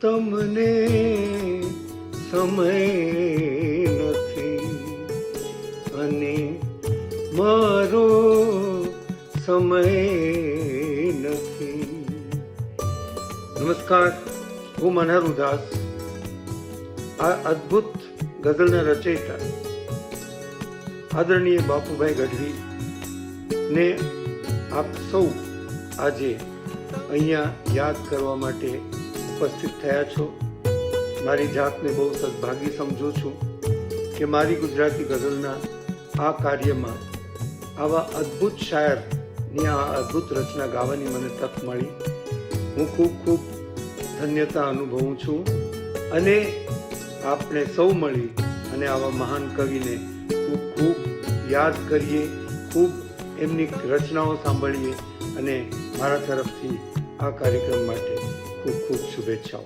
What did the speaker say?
તમને સમય નથી. અને મારો સમય નથી. નમસ્કાર, હું મનહર ઉદાસ આ અદ્ભુત ગઝલના રચયિતા આદરણીય બાપુભાઈ ગઢવી ને આપ સૌ આજે અહીંયા યાદ કરવા માટે ઉપસ્થિત થયા છો. મારી જાતને બહુ સદભાગી સમજું છું કે મારી ગુજરાતી ગઝલના આ કાર્યમાં આવા અદ્ભુત શાયરની આ અદ્ભુત રચના ગાવાની મને તક મળી. હું ખૂબ ખૂબ ધન્યતા અનુભવું છું અને આપણે સૌ મળી અને આવા મહાન કવિને ખૂબ ખૂબ યાદ કરીએ, ખૂબ એમની રચનાઓ સાંભળીએ અને મારા તરફથી આ કાર્યક્રમ માટે ખૂબ ખૂબ શુભેચ્છાઓ